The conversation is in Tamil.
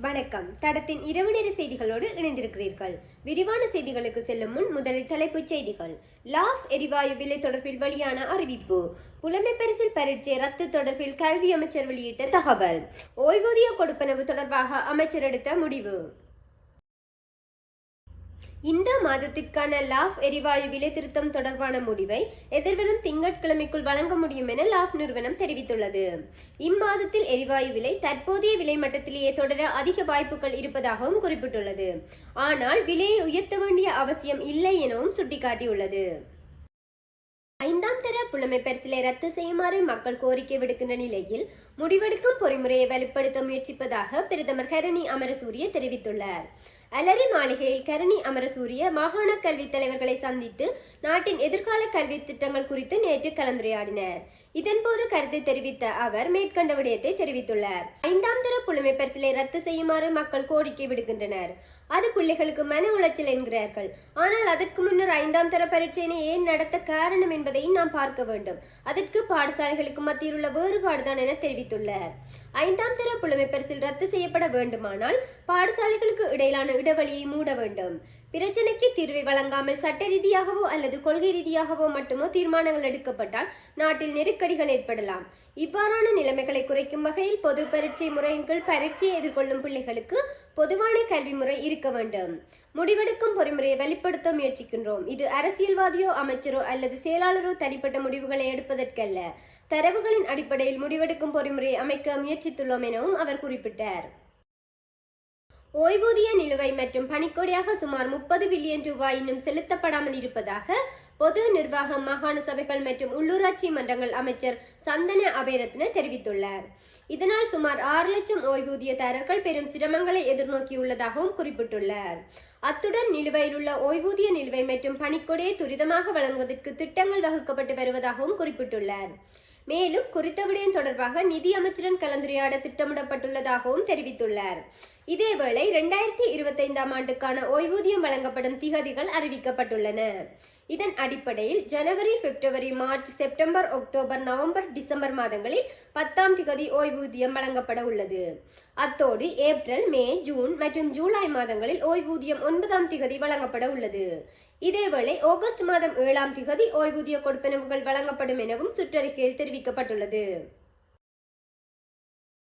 வணக்கம். தடத்தின் இரவு நேர செய்திகளோடு இணைந்திருக்கிறீர்கள். விரிவான செய்திகளுக்கு செல்லும் முன் முதலில் தலைப்புச் செய்திகள். லாஃப் எரிவாயு விலை தொடர்பில் வெளியான அறிவிப்பு. புலமை பரிசில் பரீட்சை ரத்து தொடர்பில் கல்வி அமைச்சர் வெளியிட்ட தகவல். ஓய்வூதிய கொடுப்பனவு தொடர்பாக அமைச்சர் எடுத்த முடிவு. இந்த மாதத்திற்கான லாஃப் எரிவாயு விலை திருத்தம் தொடர்பான முடிவை எதிர்வரும் திங்கட்கிழமைக்குள் வழங்க முடியும் என லாஃப் நிறுவனம் தெரிவித்துள்ளது. இம்மாதத்தில் எரிவாயு விலை தற்போதைய விலை மட்டத்திலேயே தொடர அதிக வாய்ப்புகள் இருப்பதாகவும் குறிப்பிட்டுள்ளது. ஆனால் விலையை உயர்த்த வேண்டிய அவசியம் இல்லை எனவும் சுட்டிக்காட்டியுள்ளது. ஐந்தாம் தர புலமை பரிசிலை ரத்து செய்யுமாறு மக்கள் கோரிக்கை விடுக்கின்ற நிலையில் முடிவெடுக்கும் பொறிமுறையை வலுப்படுத்த முயற்சிப்பதாக பிரதமர் ஹரணி அமரசூரிய தெரிவித்துள்ளார். அலரி மாளிகையில் கரணி அமரசூரிய மாகாண கல்வி தலைவர்களை சந்தித்து நாட்டின் எதிர்கால கல்வி திட்டங்கள் குறித்து நேற்று கலந்துரையாடினர். இதன்போது கருத்தை தெரிவித்த அவர் மேற்கண்ட விடயத்தை தெரிவித்துள்ளார். ஐந்தாம் தர புலமை பரிசிலை ரத்து செய்யுமாறு மக்கள் கோரிக்கை விடுக்கின்றனர். அது பிள்ளைகளுக்கு மன உளைச்சல் என்கிறார்கள். ஆனால் அதற்கு முன்னர் ஐந்தாம் தர பரீட்சையினை ஏன் நடத்த காரணம் என்பதை நாம் பார்க்க வேண்டும். அதற்கு பாடசாலைகளுக்கு மத்தியில் உள்ள வேறுபாடுதான் என தெரிவித்துள்ளார். ஐந்தாம் தர புலமை பரிசில் ரத்து செய்யப்பட வேண்டுமானால் பாடசாலைகளுக்கு இடையிலான இடைவெளியை மூட வேண்டும். பிரச்சனைக்கு தீர்வை வழங்காமல் சட்ட ரீதியாகவோ அல்லது கொள்கை ரீதியாகவோ மட்டுமோ தீர்மானங்கள் எடுக்கப்பட்டால் நாட்டில் நெருக்கடிகள் ஏற்படலாம். இவ்வாறான நிலைமைகளை குறைக்கும் வகையில் பொது பரீட்சை முறையின் கீழ் பரீட்சையை எதிர்கொள்ளும் பிள்ளைகளுக்கு பொதுவான கல்வி முறை இருக்க வேண்டும். முடிவெடுக்கும் பொறிமுறையை வெளிப்படுத்த முயற்சிக்கின்றோம். இது அரசியல்வாதியோ அமைச்சரோ அல்லது செயலாளரோ தனிப்பட்ட முடிவுகளை எடுப்பதற்கல்ல. தரவுகளின் அடிப்படையில் முடிவெடுக்கும் பொறிமுறையை அமைக்க முயற்சித்துள்ளோம் எனவும் அவர் குறிப்பிட்டார். ஓய்வூதிய நிலுவை மற்றும் பணிக்கொடையாக சுமார் முப்பது பில்லியன் ரூபாய் இன்னும் செலுத்தப்படாமல் இருப்பதாக பொது நிர்வாகம் மாகாண சபைகள் மற்றும் உள்ளூராட்சி மன்றங்கள் அமைச்சர் சந்தன அபேரத்ன தெரிவித்துள்ளார். இதனால் சுமார் ஆறு லட்சம் ஓய்வூதியதாரர்கள் பெரும் சிரமங்களை எதிர்நோக்கியுள்ளதாகவும் குறிப்பிட்டுள்ளார். அத்துடன் நிலுவையில் உள்ள ஓய்வூதிய நிலுவை மற்றும் பணிக்கொடையை துரிதமாக வழங்குவதற்கு திட்டங்கள் வகுக்கப்பட்டு வருவதாகவும் குறிப்பிட்டுள்ளார். மேலும் குறித்த விடயம் தொடர்பாக நிதி அமைச்சருடன் கலந்துரையாட திட்டமிடப்பட்டுள்ளதாகவும் தெரிவித்துள்ளார். இதேவேளை இரண்டாயிரத்தி இருபத்தைந்தாம் ஆண்டுக்கான ஓய்வூதியம் வழங்கப்படும் திகதிகள் அறிவிக்கப்பட்டுள்ளன. இதன் அடிப்படையில் ஜனவரி பிப்ரவரி மார்ச் செப்டம்பர் அக்டோபர் நவம்பர் டிசம்பர் மாதங்களில் பத்தாம் திகதி ஓய்வூதியம் வழங்கப்பட உள்ளது அத்தோடு ஏப்ரல் மே ஜூன் மற்றும் ஜூலை மாதங்களில் ஓய்வூதியம் ஒன்பதாம் திகதி வழங்கப்பட உள்ளது. இதேவேளை ஆகஸ்ட் மாதம் ஏழாம் திகதி ஓய்வூதிய கொடுப்பனவுகள் வழங்கப்படும் எனவும் சுற்றறிக்கையில் தெரிவிக்கப்பட்டுள்ளது.